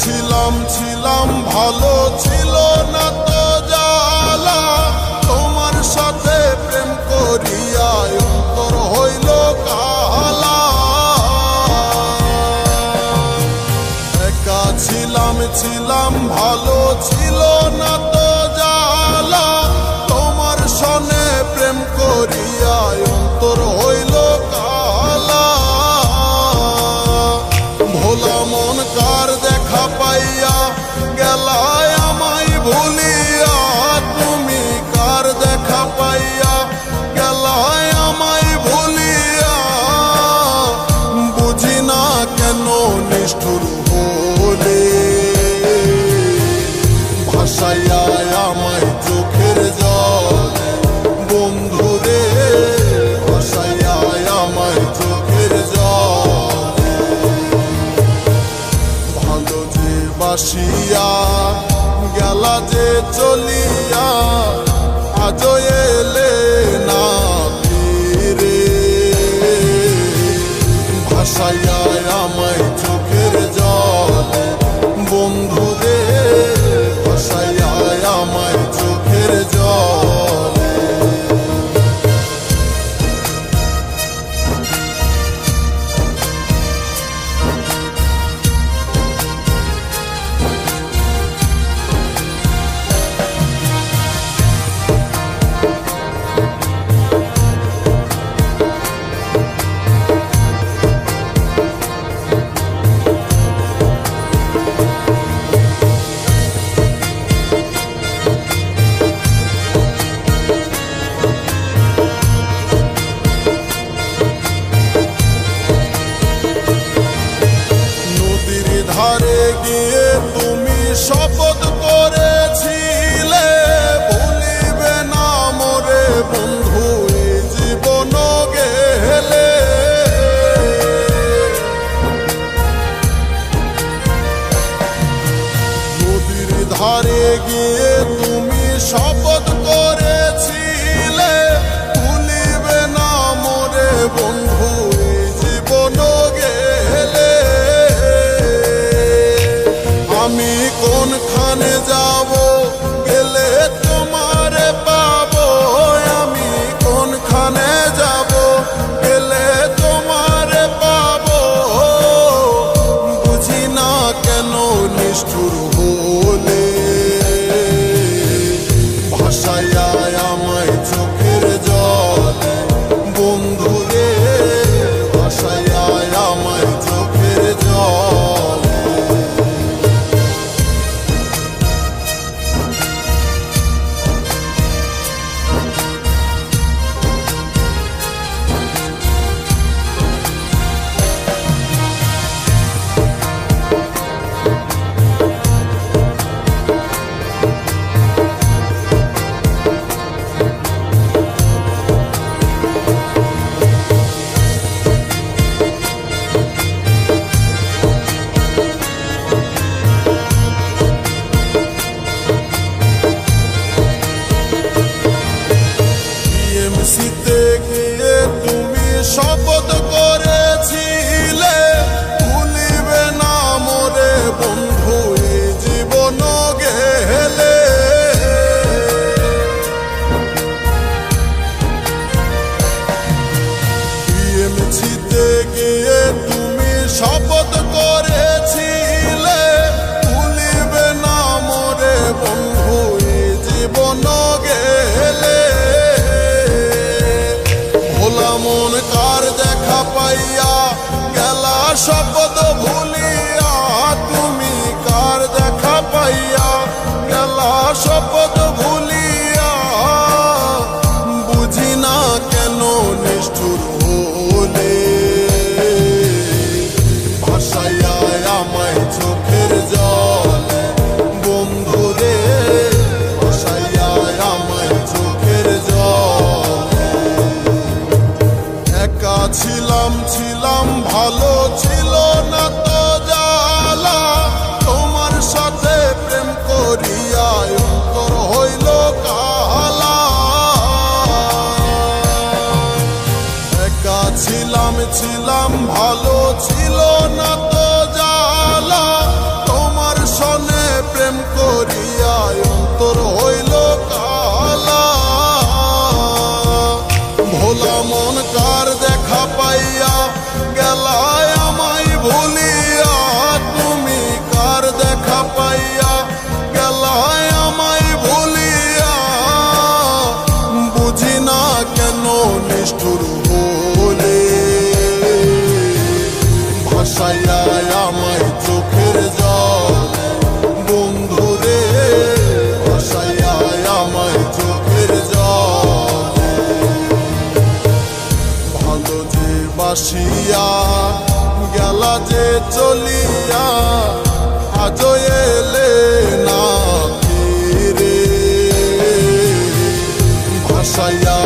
ছিলাম ছিলাম, ভালো ছিল না তো জালা তোমার সাথে প্রেম করিয়ায় অন্তর হইল কালা। একা ছিলাম ছিলাম, ভালো ছিল না তো আয় আমায় চোখের জল। বন্ধুরে ভাষায় আয় আমায় চোখের জল। ভালো যে বাসিয়া চলিয়া গিয়ে তুমি শপথ করেছিলে। ভুলিবে না মোরে বন্ধু জীবন গেলে। আমি কোনখানে যাব শপথ ভুলিয়া তুমি কার দেখা পাইয়া? গেলা শপথ ভুলিয়া। বুঝি না কেন নিষ্ঠুর হলে? ভাষাইয়া আমায় চোখের জল। বন্ধু রে ভাষাইয়া আমায় চোখের জল। একা ছিলাম ছিলাম ছিলাম ভালো ভাসাইয়া আমায় চোখের জল। বন্ধুরে ভাসাইয়া আমায় চোখের জল। ভালো যে বাসিয়া গেলা যে চলিয়া আজ এলে না ফিরে। ভাসাইয়া